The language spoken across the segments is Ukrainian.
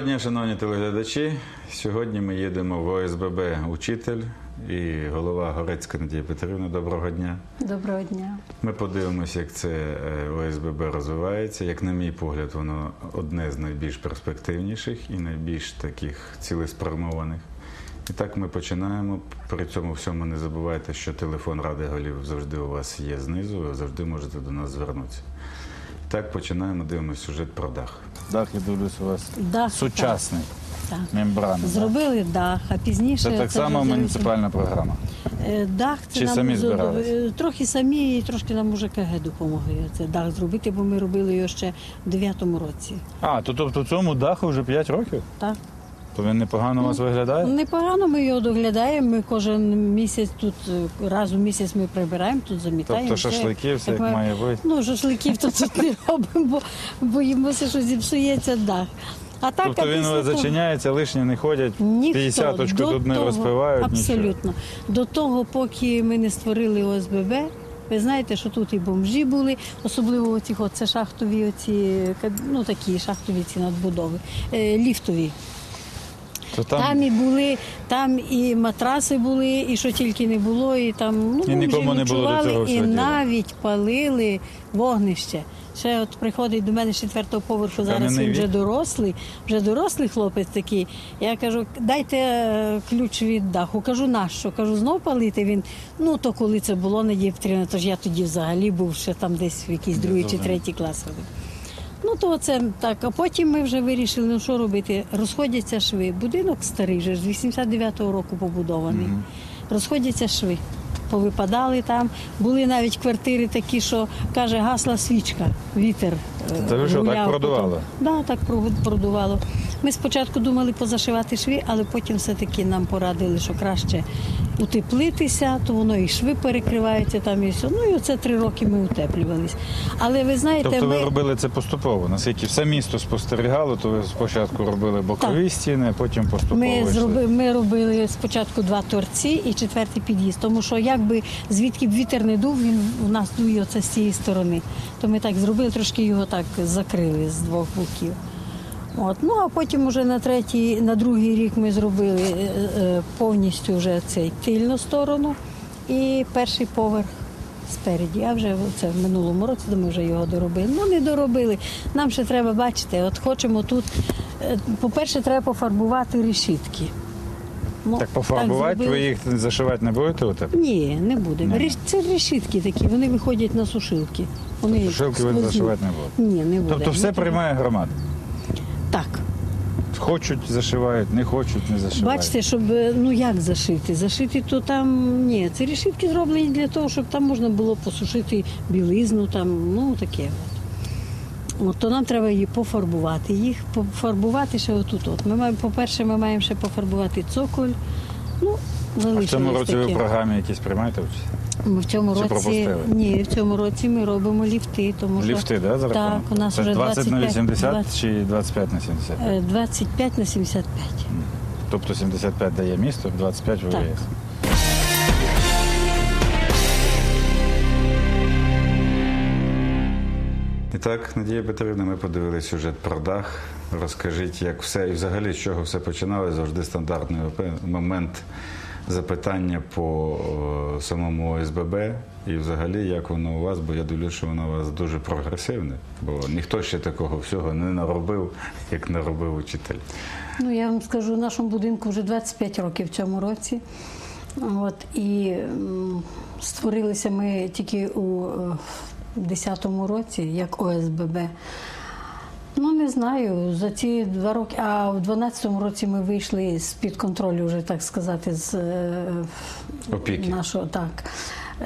Доброго дня, шановні телеглядачі. Сьогодні ми їдемо в ОСББ Учитель і голова Горецька Надія Петрівна. Доброго дня. Доброго дня. Ми подивимося, як це е, ОСББ розвивається. Як на мій погляд, воно одне з найбільш перспективніших і найбільш таких цілеспрямованих. І так ми починаємо. При цьому всьому не забувайте, що телефон Ради голів завжди у вас є знизу, ви завжди можете до нас звернутися. Так, починаємо, дивимося сюжет про дах. Дах, я дивлюсь, у вас Дах, сучасний, Так. мембрана. Зробили дах, а пізніше Це так само муніципальна програма. Е, Дах це Чи нам самі збирали. збирались? е, трохи самі і трошки нам уже КГ допомогли це дах зробити, бо ми робили його ще в 9-му році. А, то тобто цьому даху вже 5 років? Так. То він непогано у вас виглядає? Непогано ми його доглядаємо. Ми кожен місяць тут е, раз у місяць ми прибираємо, тут замітаємо. Тобто все. шашлики, все як ми- має бути. Ну, шашликів то тут не робимо, бо боїмося, що зіпсується дах. А так, Тобто а він після того- зачиняється, лишні не ходять, Ніхто 50-очку до тут не того- розпивають, нічого. Абсолютно. До того, поки ми не створили ОСББ, ви знаєте, що тут і бомжі були, особливо оці, от, це шахтові, оці, каб- ну такі шахтові ці надбудови, е, ліфтові. То Там... там, і були, там і матраси були, і що тільки не було, і там ну, І нікому не було до цього і діла. навіть палили вогнище. Ще от приходить до мене з четвертого поверху, зараз він вже дорослий, вже дорослий хлопець такий. Я кажу, дайте е, ключ від даху. Кажу, нащо? Кажу, знов палити він. Ну то коли це було Надія Петрівна, то ж я тоді взагалі був ще там десь в якийсь другий чи третій клас. Ну то це так. А потім ми вже вирішили, ну що робити. Розходяться шви. Будинок старий, вже з 89-го року побудований. Розходяться шви. Повипадали там. Були навіть квартири такі, що каже, гасла свічка, вітер. Е, Та ви що, так продувало? Да, так продувало. Ми спочатку думали позашивати шви, але потім все-таки нам порадили, що краще утеплитися, то воно і шви перекриваються там і все. Ну і оце три роки ми утеплювались. Але ви знаєте, тобто ми... робили це поступово. Наскільки все місто спостерігало, то ви спочатку робили бокові стіни, а потім поступово. Ми, йшли. ми робили спочатку два торці і четвертий під'їзд, тому що якби звідки б вітер не дув, він у нас дує оце з цієї сторони. То ми так зробили, трошки його так закрили з двох боків. От. Ну а потім уже на третій, на другий рік ми зробили е, е, повністю вже цей тильну сторону і перший поверх. Спереді, а вже це в минулому році, ми вже його доробили. Ну не доробили. Нам ще треба бачити. От хочемо тут. е, По-перше, треба пофарбувати решітки. Ну, Так пофарбувати, зробили. ви їх зашивати не будете у тебе? Ні, не будемо. Це решітки такі, вони виходять на сушилки. Вони Сушилки ви сквозні. зашивати не будете? Ні, не буде. Тобто все приймає громада. Так. Хочуть зашивають, не хочуть, не зашивають. Бачите, щоб ну як зашити? Зашити то там ні. Ці решітки зроблені для того, щоб там можна було посушити білизну, там, ну таке. От. От, то нам треба її пофарбувати. Їх пофарбувати ще отут. От. Ми маємо, по-перше, ми маємо ще пофарбувати цоколь. Ну, А в цьому році ви в програмі якісь приймаєте участь? Ми в цьому Чи році пропустили? ні, в цьому році ми робимо ліфти, тому що Ліфти, да, за так, рахунок? у нас Це вже 20 на 80 20, чи 25 на 70? е, 25 на 75. Тобто 75 дає місто, 25 Так. ВВС. І так, Надія Петрівна, ми подивилися сюжет про дах. Розкажіть, як все і взагалі з чого все починалося. Завжди стандартний опе- момент запитання по о, самому ОСББ і взагалі, як воно у вас, бо я дивлюся, що воно у вас дуже прогресивне, бо ніхто ще такого всього не наробив, як наробив учитель. Ну, я вам скажу, в нашому будинку вже 25 років в цьому році. От, і створилися ми тільки у е, 10-му році, як ОСББ. Ну, не знаю, за ці два роки, а в 12-му році ми вийшли з-під контролю, вже так сказати, з е, Опіки. нашого так,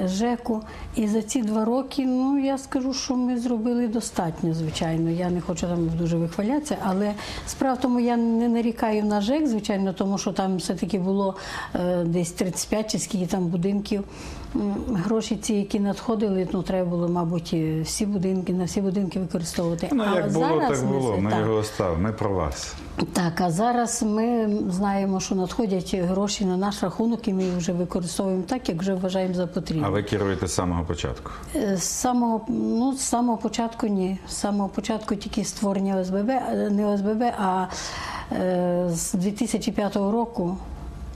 ЖЕКу. І за ці два роки, ну я скажу, що ми зробили достатньо, звичайно. Я не хочу там дуже вихвалятися, але справа в тому, я не нарікаю на ЖЕК, звичайно, тому що там все-таки було е, десь 35 чи скільки там будинків. Гроші ці, які надходили, ну треба було, мабуть, всі будинки на всі будинки використовувати. Ну, а як було, зараз так було. Ми так. його оставили. Ми про вас. Так, а зараз ми знаємо, що надходять гроші на наш рахунок, і ми їх вже використовуємо так, як вже вважаємо за потрібне. А ви керуєте з самого початку. Е, З самого, ну, з самого початку ні. З самого початку тільки створення ОСББ, е, не ОСББ, а е, з 2005 року.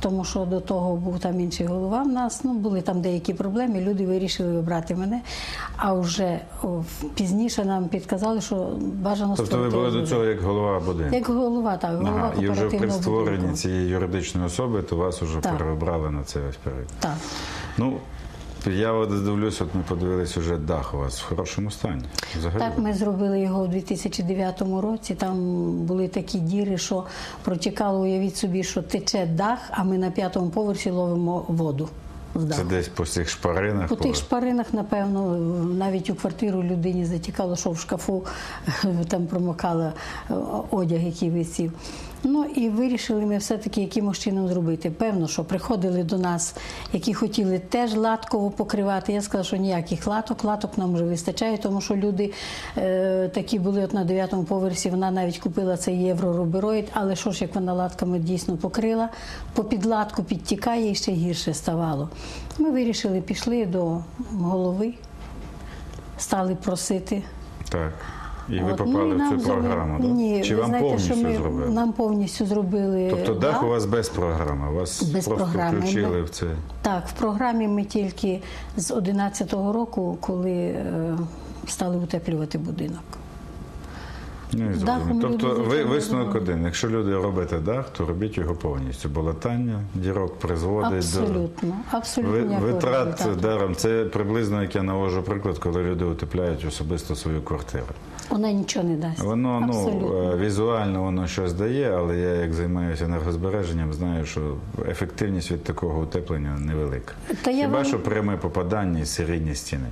Тому що до того був там інший голова в нас, ну були там деякі проблеми, люди вирішили вибрати мене. А вже пізніше нам підказали, що бажано Тобто ви були до цього як голова будинку? Як голова, так, голова Ага, і вже при створенні будинку. цієї юридичної особи, то вас вже Так. переобрали на цей ось період. Так. Ну, я от дивлюсь, от ми подивились уже дах у вас в хорошому стані. Взагалі. Так, ми зробили його у 2009 році. Там були такі діри, що протікало, уявіть собі, що тече дах, а ми на п'ятому поверсі ловимо воду з Це десь по цих шпаринах. По по- тих шпаринах, напевно, навіть у квартиру людині затікало, що в шкафу там промокала е, одяг, який висів. Ну і вирішили ми все-таки якимось чином зробити. Певно, що приходили до нас, які хотіли теж латково покривати. Я сказала, що ніяких латок, латок нам вже вистачає, тому що люди е, такі були от на дев'ятому поверсі. Вона навіть купила цей євроробероїд, але що ж, як вона латками дійсно покрила, по підлатку підтікає і ще гірше ставало. Ми вирішили, пішли до голови, стали просити. Так. І ви От, попали ну, і в цю зробили- програму, да? Ні, Чи ви вам знаєте, повністю що ми, зробили? Нам повністю зробили. Тобто дах дах. у вас без програми, вас Без просто програми, включили ми- в це. Так, в програмі ми тільки з 11-го року, коли е, стали утеплювати будинок. Ну, Дахом зрозуміло. люди, Тобто ви висновок один. Якщо люди робите дах, то робіть його повністю. Бо латання дірок призводить Абсолютно, до абсолютно ви- витрат результату. даром. Це приблизно, як я навожу приклад, коли люди утепляють особисто свою квартиру. Вона нічого не дасть. Воно ну Абсолютно. е, візуально воно щось дає, але я як займаюся енергозбереженням, знаю, що ефективність від такого утеплення невелика. Та я Хіба вам- що пряме попадання і середні стіни.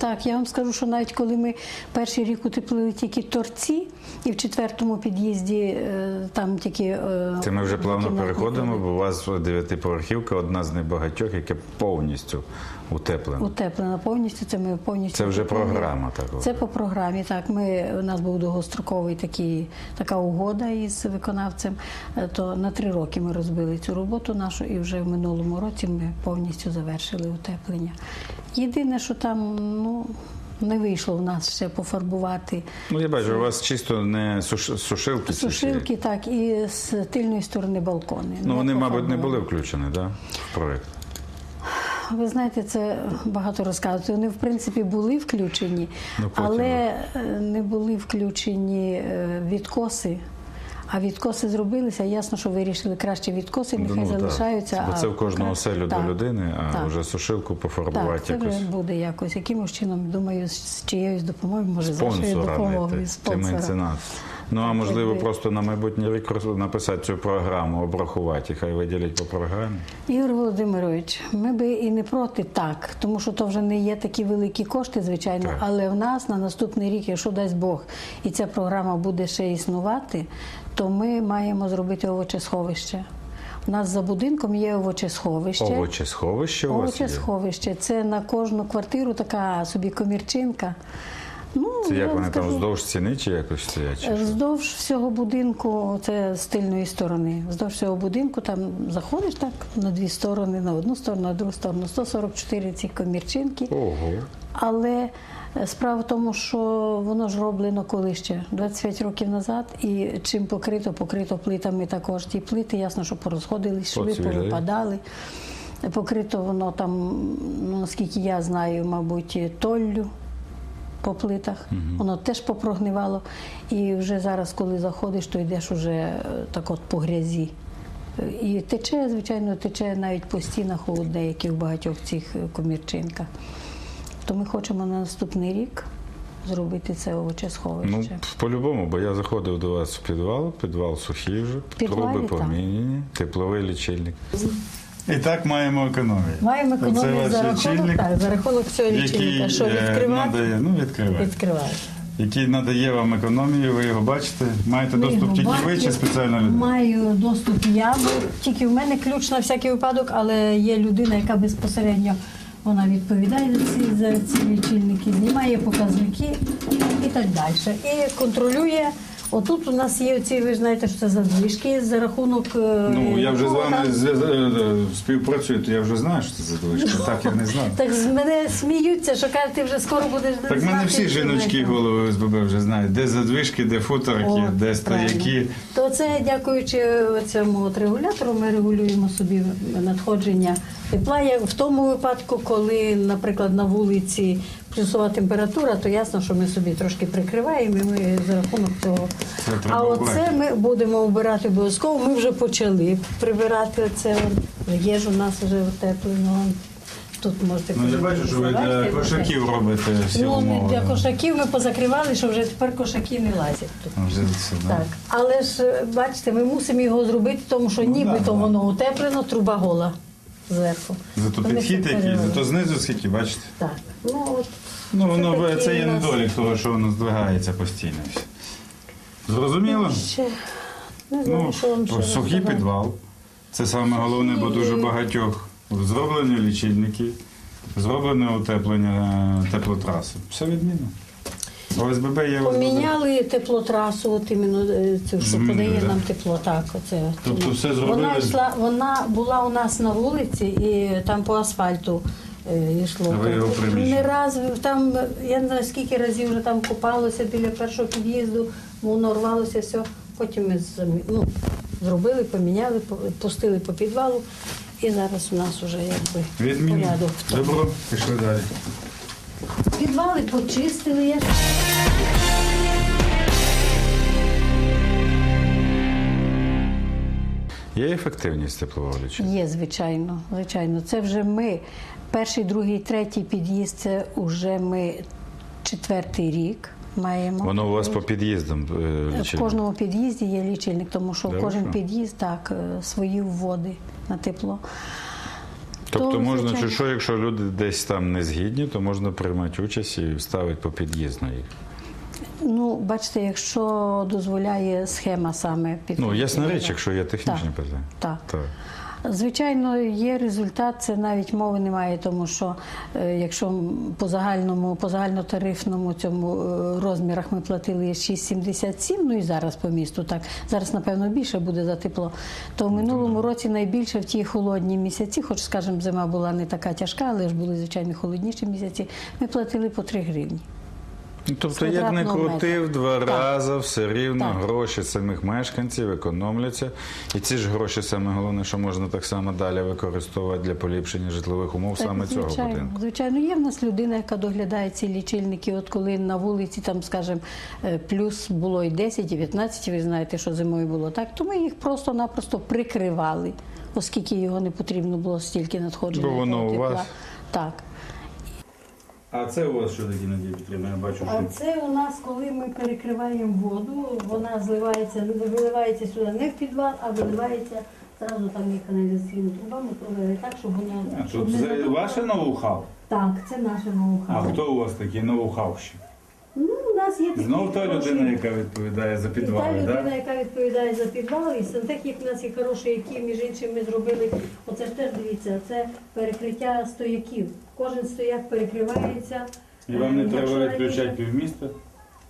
Так, я вам скажу, що навіть коли ми перший рік утеплили тільки торці, і в четвертому під'їзді е, там тільки. е, Це ми вже плавно переходимо, бо у вас дев'ятиповерхівка, одна з небагатьох, яка повністю утеплена. Утеплена повністю, це ми повністю. Це вже утеплили. програма така. Це по програмі. Так, ми у нас був довгостроковий такий, така угода із виконавцем. Е, То на три роки ми розбили цю роботу нашу, і вже в минулому році ми повністю завершили утеплення. Єдине, що там ну не вийшло в нас ще пофарбувати Ну я бачу, у вас чисто не суш- сушилки. сушилки, так і з тильної сторони балкони. Ну вони, мабуть, не були включені, да, в проект. Ви знаєте, це багато розказувати. Вони в принципі були включені, Ну, але е, не були включені е, відкоси. А відкоси зробилися. Ясно, що вирішили краще відкоси, нехай Ну, так. залишаються. Бо а це в кожного Так, до людини, а так. вже сушилку пофарбувати Так, це якось. буде якось. Якимось чином, думаю, з чиєюсь допомогою, може, з вашою спонсора допомогою. меценат. Ну а можливо, просто на майбутній рік написати цю програму, обрахувати, і хай виділять по програмі. Ігор Володимирович, ми би і не проти так, тому що то вже не є такі великі кошти, звичайно. Так. Але в нас на наступний рік, якщо дасть Бог, і ця програма буде ще існувати, то ми маємо зробити овочесховище. У нас за будинком є овочесховище. Овочесховище у вас є? Овочесховище. Це на кожну квартиру така собі комірчинка. Ну, Це як вони там вздовж стіни чи якось стоять? чи що? Вздовж всього будинку, це з тильної сторони. Вздовж всього будинку там заходиш так на дві сторони, на одну сторону, на другу сторону. 144 ці комірчинки. Ого. Але е, справа в тому, що воно ж роблено коли ще 25 років назад, і чим покрито, покрито плитами також. Ті плити, ясно, що порозходились, шви повипадали. Покрито воно там, ну наскільки я знаю, мабуть, толлю по плитах. Воно теж попрогнивало. І вже зараз, коли заходиш, то йдеш уже е, так от по грязі. Е, І тече, звичайно, тече навіть по стінах у деяких багатьох цих е, комірчинках. То ми хочемо на наступний рік зробити це Ну, овочесховище. по-любому, бо я заходив до вас в підвал, підвал сухий вже, труби поміняні, тепловий лічильник. І так маємо економію. Маємо економію за рахунок, так, за рахунок цього лічильника. Що е, відкривати? надає, ну, відкривати. Відкривати. Який надає вам економію, ви його бачите. Маєте Ми доступ тільки ви чи спеціально людина? Маю доступ я, бо тільки в мене ключ на всякий випадок, але є людина, яка безпосередньо Вона відповідає за ці, за ці лічильники, знімає показники і так далі. І контролює. Отут у нас є оці, ви ж знаєте, що це задвижки за рахунок. е, Ну, я вже з вами там- е, співпрацюю, то я вже знаю, що це за движка. Так я не знаю. Так з мене сміються, що кажуть, ти вже скоро будеш Так мене всі жіночки голови ОСББ вже знають, де задвижки, де футорки, О, де стояки. То це дякуючи цьому от регулятору, ми регулюємо собі надходження тепла. Як в тому випадку, коли, наприклад, на вулиці плюсова температура, то ясно, що ми собі трошки прикриваємо, і ми за рахунок цього. Це А оце ми будемо обирати обов'язково. Ми вже почали прибирати оце. Є ж у нас вже утеплено. Тут можете Ну я бачу, що ви для кошаків робите всі Ну, умови. для кошаків ми позакривали, що вже тепер кошаки не лазять тут. Ну, вже це, да. Так, але ж бачите, ми мусимо його зробити, тому що Ну, нібито да. воно утеплено, труба гола зверху. Зато То підхід це який, зато знизу скільки, бачите? Так. Ну, от, Ну, воно Це це, є у нас- недолік того, що воно здвигається постійно. Зрозуміло? ще, не знаю, Ну, що вам ще сухий розказати. підвал. Це саме головне, бо дуже багатьох. Зроблені лічильники, зроблене утеплення теплотраси. Все відмінно. ОСББ є ОСББ. Поміняли теплотрасу, от іменно е, цю, що Змінили, подає да? нам тепло. Так, оце. Тобто все зробили? Вона йшла, вона була у нас на вулиці і там по асфальту е, йшло. А ви його? Не раз там, я не знаю скільки разів вже там купалося біля першого під'їзду, воно рвалося все. Потім ми замі- ну, зробили, поміняли, по- пустили по підвалу. І зараз у нас вже якби Відмінно. порядок. Добро, пішли далі. Підвали почистили. Є ефективність теплового лічильника? Є, звичайно, звичайно. Це вже ми. Перший, другий, третій під'їзд, це вже ми четвертий рік маємо. Воно у вас по під'їздам е, в кожному під'їзді є лічильник, тому що Добре. кожен під'їзд так е, свої вводи на тепло. Тобто То, можна, звичайно. чи що, якщо люди десь там не згідні, то можна приймати участь і ставити по під'їзду, їх. Ну, бачите, якщо дозволяє схема саме під Ну, ясна річ, якщо є технічні питання. Так. Так. Звичайно, є результат, це навіть мови немає, тому що е, якщо по загальному, по загальнотарифному цьому е, розмірах ми платили 6,77, ну і зараз по місту так, зараз напевно більше буде за тепло, то в минулому році найбільше в ті холодні місяці, хоч скажімо, зима була не така тяжка, але ж були звичайно холодніші місяці, ми платили по 3 гривні. Тобто, як не крутив, метра. два Так. рази все рівно Так. гроші самих мешканців економляться. І ці ж гроші саме головне, що можна так само далі використовувати для поліпшення житлових умов саме Так, цього будинку. Звичайно, є в нас людина, яка доглядає ці лічильники. От коли на вулиці, там, скажімо, е, плюс було і 10, і 15, ви знаєте, що зимою було так, то ми їх просто-напросто прикривали, оскільки його не потрібно було стільки надходження. Бо воно у вас? Так. А це у вас що такі Надія Петрівна? Я бачу, А це у нас, коли ми перекриваємо воду, вона зливається, виливається сюди не в підвал, а виливається зразу там є каналізаційна труба, ми провели так, щоб вона А, щоб Тут не це затопило. ваше ноу-хау? Так, це наше ноу-хау. А хто у вас такий ноу-хау ще? Ну, нас є такі Знову та хороші- людина, яка відповідає за І та підвали, людина, так? яка відповідає за підвали, і сантехнік у нас є хороший, які між іншим ми зробили. Оце ж теж дивіться, це перекриття стояків. Кожен стояк перекривається. І вам не Е, треба якщо відключати півміста?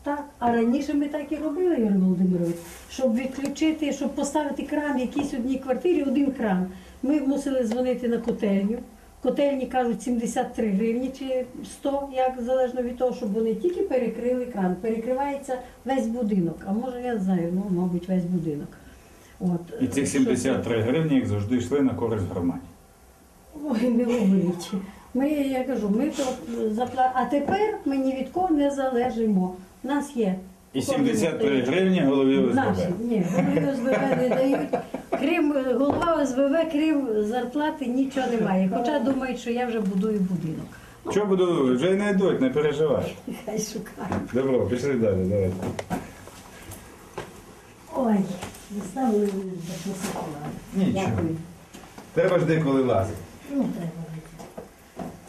Так, а раніше ми так і робили, Юрій Володимирович, щоб відключити, щоб поставити кран в якійсь одній квартирі, один кран. Ми мусили дзвонити на котельню. Котельні кажуть 73 гривні чи 100, як залежно від того, щоб вони тільки перекрили кран. Перекривається весь будинок, а може я знаю, ну мабуть, весь будинок. От. І цих 73 гривні, як завжди, йшли на користь громаді. Ой, не говоріть. Ми, я кажу, ми то запла... А тепер ми ні від кого не залежимо. У нас є. І 73 гривні голові Наші, ні, голові ОСББ не дають. Крім голова ОСББ, крім зарплати, нічого немає. Хоча думають, що я вже будую будинок. Що буду, вже не йдуть, не переживай. Хай шукають. Добро, пішли далі, давайте. Ой, заставили мене записати. Нічого. Дякую. Треба ж деколи лазити. Ну, треба.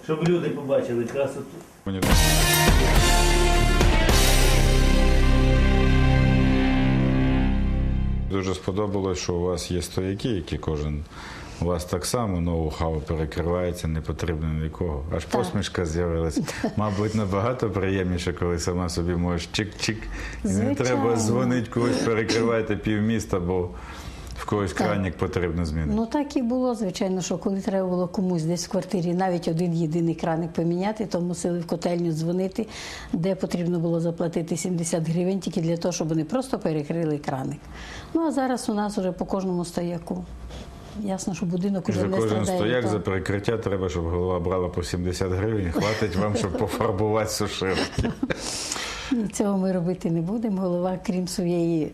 Щоб люди побачили красоту. Мені Дуже сподобалось, що у вас є стояки, які кожен У вас так само ноу-хау перекривається, не потрібно нікого. Аж Так. посмішка з'явилася. Мабуть, набагато приємніше, коли сама собі можеш чик-чик. І не треба дзвонити когось, перекривайте півміста, бо в когось Так. кранік потрібно змінити. Ну так і було, звичайно, що коли треба було комусь десь в квартирі навіть один єдиний краник поміняти, то мусили в котельню дзвонити, де потрібно було заплатити 70 гривень тільки для того, щоб вони просто перекрили краник. Ну а зараз у нас вже по кожному стояку. Ясно, що будинок уже за не кожен страдає. стояк, за перекриття треба, щоб голова брала по 70 гривень. Хватить вам, щоб пофарбувати сушилки. Ні, цього ми робити не будемо. Голова, крім своєї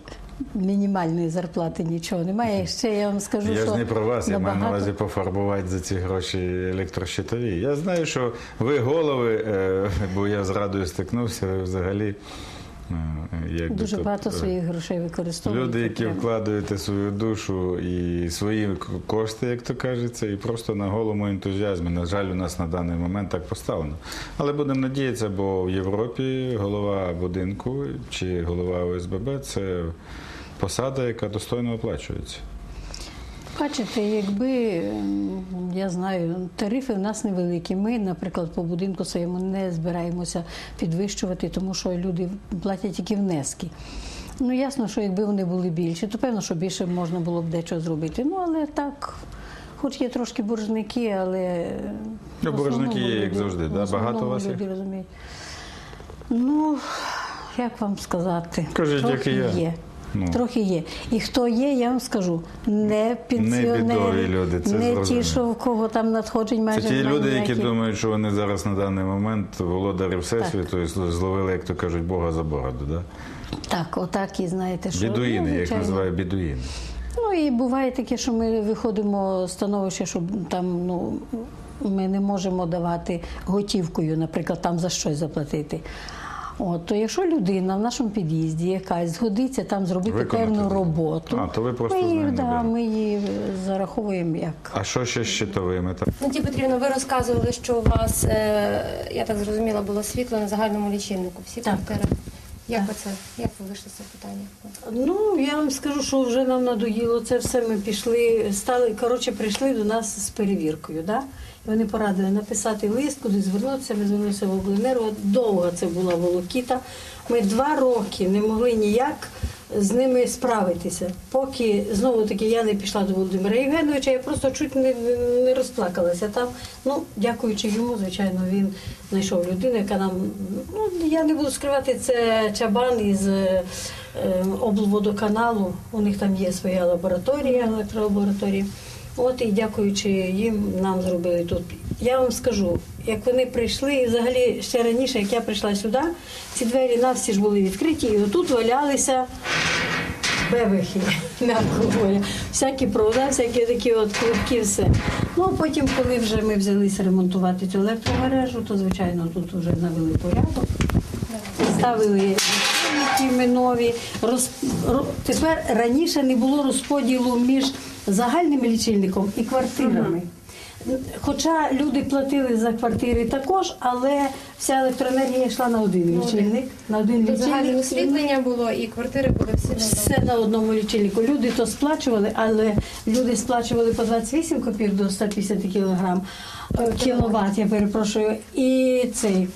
мінімальної зарплати, нічого немає. Ще я вам скажу, Я що ж не про вас, я маю на увазі пофарбувати за ці гроші електрощитові. Я знаю, що ви голови, е, бо я з радою стикнувся, ви взагалі. Е, якби Дуже багато е, своїх грошей використовують. Люди, які вкладаєте свою душу і свої кошти, як то кажеться, і просто на голому ентузіазмі. На жаль, у нас на даний момент так поставлено. Але будемо надіятися, бо в Європі голова будинку чи голова ОСББ це посада, яка достойно оплачується. Бачите, якби я знаю, тарифи в нас невеликі. Ми, наприклад, по будинку своєму не збираємося підвищувати, тому що люди платять тільки внески. Ну ясно, що якби вони були більші, то певно, що більше можна було б дечого зробити. Ну але так, хоч є трошки боржники, але Ну, боржники є, як завжди, да? Багато у вас їх? люди розуміють. Ну як вам сказати, Кажіть, як і я. є. Ну. Трохи є. І хто є, я вам скажу, не пенсіонери, бідові люди, це не ті, що в кого там надходжень майже Це ті люди, які думають, що вони зараз на даний момент володарі Всесвіту і зловили, як то кажуть, Бога за бороду. Да? Так, отак і знаєте, що Бідуїни, ну, я їх звичайно. називаю бідуїни. Ну і буває таке, що ми виходимо з становища, що там ну. Ми не можемо давати готівкою, наприклад, там за щось заплатити. От, то якщо людина в нашому під'їзді якась згодиться там зробити Виконати. певну роботу, А, то ви просто ми, її, да, ми її зараховуємо як. А що ще з щитовими? Там? Надія Петрівна, ви розказували, що у вас, е, я так зрозуміла, було світло на загальному лічильнику. Всі Так. квартири. Як ви це? Як ви вийшли з цього питання? Ну, я вам скажу, що вже нам надоїло це все. Ми пішли, стали, коротше, прийшли до нас з перевіркою. Да? Вони порадили написати лист, куди звернутися. Ми звернулися в обленерго. Довго це була волокіта. Ми два роки не могли ніяк з ними справитися. Поки знову таки я не пішла до Володимира Євгеновича, я просто чуть не, не розплакалася там. Ну, дякуючи йому, звичайно, він знайшов людину, яка нам, ну я не буду скривати, це чабан із е, е, облводоканалу. У них там є своя лабораторія, електролабораторія. От і дякуючи їм, нам зробили тут. Я вам скажу, як вони прийшли, і взагалі ще раніше, як я прийшла сюди, ці двері навсі ж були відкриті, і отут валялися бебехи, м'яко говоря. Всякі провода, всякі такі от клубки, все. Ну а потім, коли вже ми взялися ремонтувати цю електромережу, то звичайно тут вже навели порядок. Ставили лічильники ми нові. Роз... Тепер раніше не було розподілу між загальним лічильником і квартирами. Хоча люди платили за квартири також, але вся електроенергія йшла на один лічильник. На один Тут загальне лічильник. освітлення було і квартири були всі на Все на одному лічильнику. Люди то сплачували, але люди сплачували по 28 копійок до 150 кілограм е, кіловат, я перепрошую. І цей.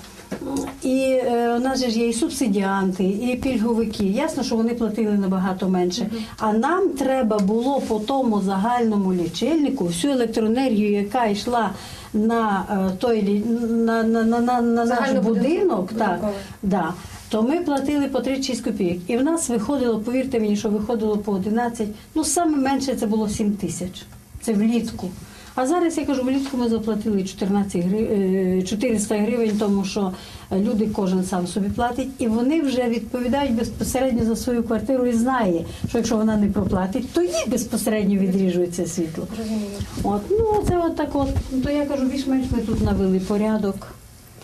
І е, у нас же ж є і субсидіанти, і пільговики. Ясно, що вони платили набагато менше. А нам треба було по тому загальному лічильнику всю електроенергію, яка йшла на е, той на, на, на, на, на наш Загальнобудинковий- будинок, так. Да. То ми платили по 36 копійок. І в нас виходило, повірте мені, що виходило по 11, ну саме менше це було 7 тисяч. Це влітку. А зараз я кажу, влітку ми заплатили 14 гривень, 400 гривень, тому що люди кожен сам собі платить, і вони вже відповідають безпосередньо за свою квартиру і знає, що якщо вона не проплатить, то їй безпосередньо відріжується світло. От, ну це от так от. То я кажу, більш-менш ми тут навели порядок.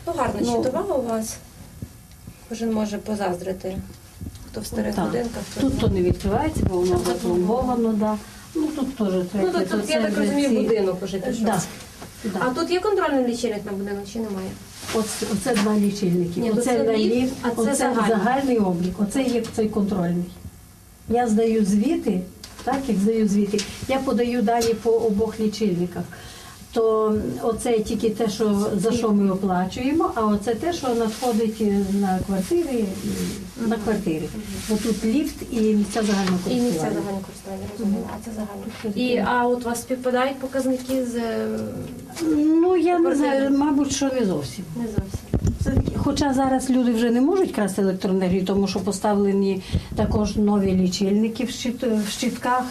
Ну, гарна Ну. щитова у вас. Кожен може позаздрити. Хто в старих будинках. Тут то не відкривається, бо воно запломбовано, да. Ну тут теж Ну, тут, то тут я так розумію, ці- будинок уже пішов. Да. А тут є контрольний лічильник на будинок чи немає? Оце, оце два лічильники. Ні, то оце це наліт, ліфт, а це оце загальний. загальний облік, оце є цей контрольний. Я здаю звіти так, як здаю звіти, я подаю далі по обох лічильниках. То оце тільки те, що за що ми оплачуємо, а оце те, що надходить на квартири, на квартири. Бо тут ліфт і місця загального І місця користування. загального користування, розуміло. А це загально. І а от у вас співпадають показники з е, Ну я не знаю, мабуть, що не зовсім. не зовсім. Хоча зараз люди вже не можуть красти електроенергію, тому що поставлені також нові лічильники в щитках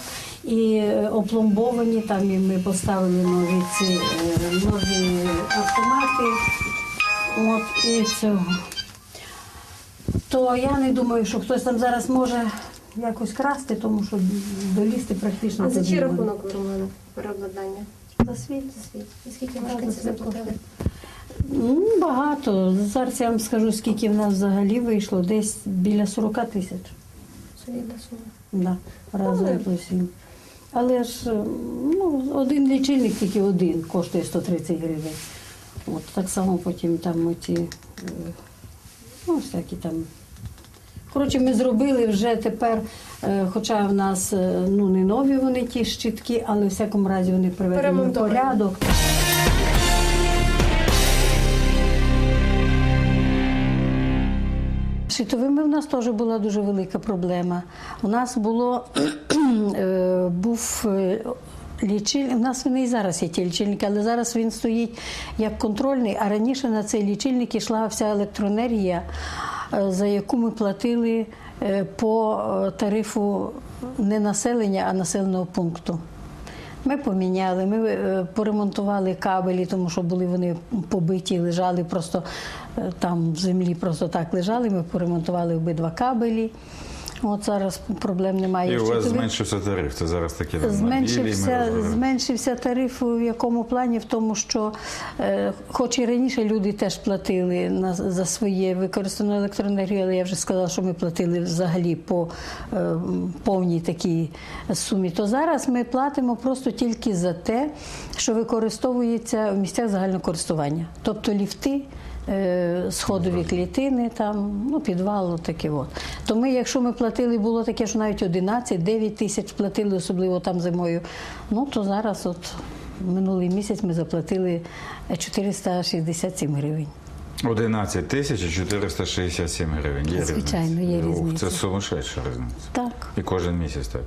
і е, опломбовані. Там і ми поставили нові ці е, нові автомати. От і цього. То я не думаю, що хтось там зараз може якось красти, тому що долізти практично А за чий рахунок ви робили переобладнання? За світ. За світ. І скільки мешканців заплатили? Ну, багато. Зараз я вам скажу, скільки в нас взагалі вийшло. Десь біля 40 тисяч. Солідна сума. Да, разом Але- з усім. Але ж е, ну, один лічильник тільки один коштує 130 гривень. От так само потім там оті, е, ну, всякі там. Коротше, ми зробили вже тепер, е, хоча в нас е, ну, не нові вони ті щитки, але в всякому разі вони приведені в порядок. З Щитовими в нас теж була дуже велика проблема. У нас було був е, лічильник. У нас вони і зараз є ті лічильники, але зараз він стоїть як контрольний. А раніше на цей лічильник йшла вся електроенергія, е, за яку ми платили е, по е, тарифу не населення, а населеного пункту. Ми поміняли, ми е, поремонтували кабелі, тому що були вони побиті, лежали просто е, там в землі, просто так лежали. Ми поремонтували обидва кабелі. От зараз проблем немає. І у вас зменшився тариф. Це зараз таке Зменшився, зменшився тариф в якому плані? В тому, що е, хоч і раніше люди теж платили на, за своє використану електроенергію, але я вже сказала, що ми платили взагалі по е, повній такій сумі. То зараз ми платимо просто тільки за те, що використовується в місцях загального користування. Тобто ліфти. Е, Сходові клітини, там, ну, підвал, таке от. То ми, якщо ми платили, було таке, що навіть 11-9 тисяч платили, особливо там зимою. Ну, то зараз, от минулий місяць, ми заплатили 467 гривень. 11 тисяч 467 гривень. Є Звичайно, різниця. є різниця. Це сумасшедша різниця. Так. І кожен місяць так.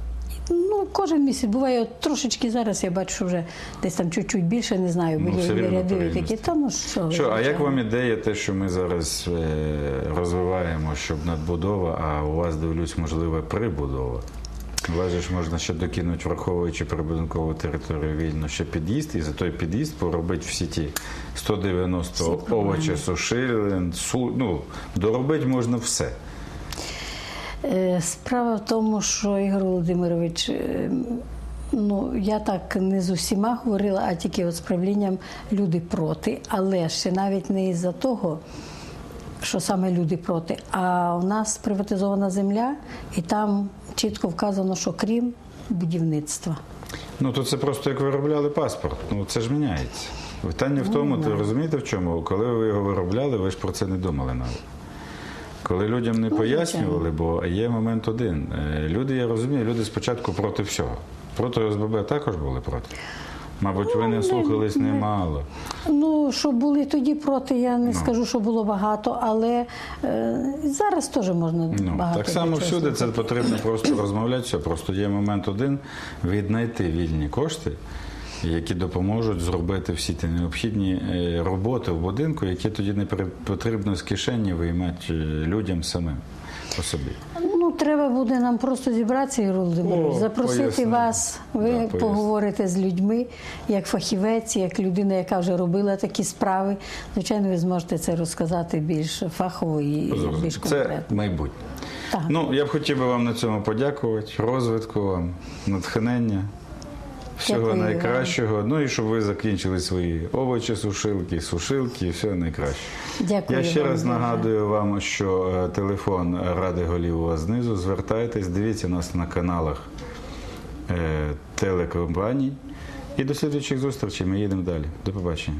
Ну, кожен місяць буває от трошечки зараз, я бачу, що вже десь там чуть-чуть більше, не знаю, бо Ну, все такі. Та ну що, Що, а як вам ідея, те, що ми зараз е, розвиваємо, щоб надбудова, а у вас дивлюсь, можливо, прибудова? Ж можна ще докинути, враховуючи прибудинкову територію вільно, ще під'їзд, і за той під'їзд поробити всі ті 190 овочі, сушилин, су, ну, доробити можна все. Е, Справа в тому, що Ігор Володимирович, е, ну я так не з усіма говорила, а тільки от з правлінням люди проти. Але ще навіть не із-за того, що саме люди проти. А у нас приватизована земля, і там чітко вказано, що крім будівництва. Ну то це просто як виробляли паспорт. Ну це ж міняється. Питання в тому, ти розумієте в чому? Коли ви його виробляли, ви ж про це не думали навіть. Коли людям не пояснювали, бо є момент один. Е, Люди, я розумію, люди спочатку проти всього. Проти ОСББ також були проти. Мабуть, ви не слухались немало. Ну, що були тоді проти, я не скажу, що було багато, але е, зараз теж можна Ну, багато. так само всюди це потрібно просто розмовляти. Все. Просто є момент один віднайти вільні кошти, які допоможуть зробити всі ті необхідні е, роботи в будинку, які тоді не потрібно з кишені виймати е, людям самим по собі. Ну, треба буде нам просто зібратися, Ігор Володимирович, запросити поясню. вас. Ви Да, поговорите з людьми як фахівець, як людина, яка вже робила такі справи. Звичайно, ви зможете це розказати більш фахово і більш Це конкретно. майбутнє. Так. Ну, я б хотів би вам на цьому подякувати. Розвитку вам, натхнення. Всього Дякую найкращого. Ну і щоб ви закінчили свої овочі, сушилки, сушилки, все найкраще. Дякую Я ще вам раз дуже. нагадую вам, що е, телефон Ради голів у вас знизу. Звертайтесь, дивіться нас на каналах е, телекомпаній. І до слідчих зустрічей. Ми їдемо далі. До побачення.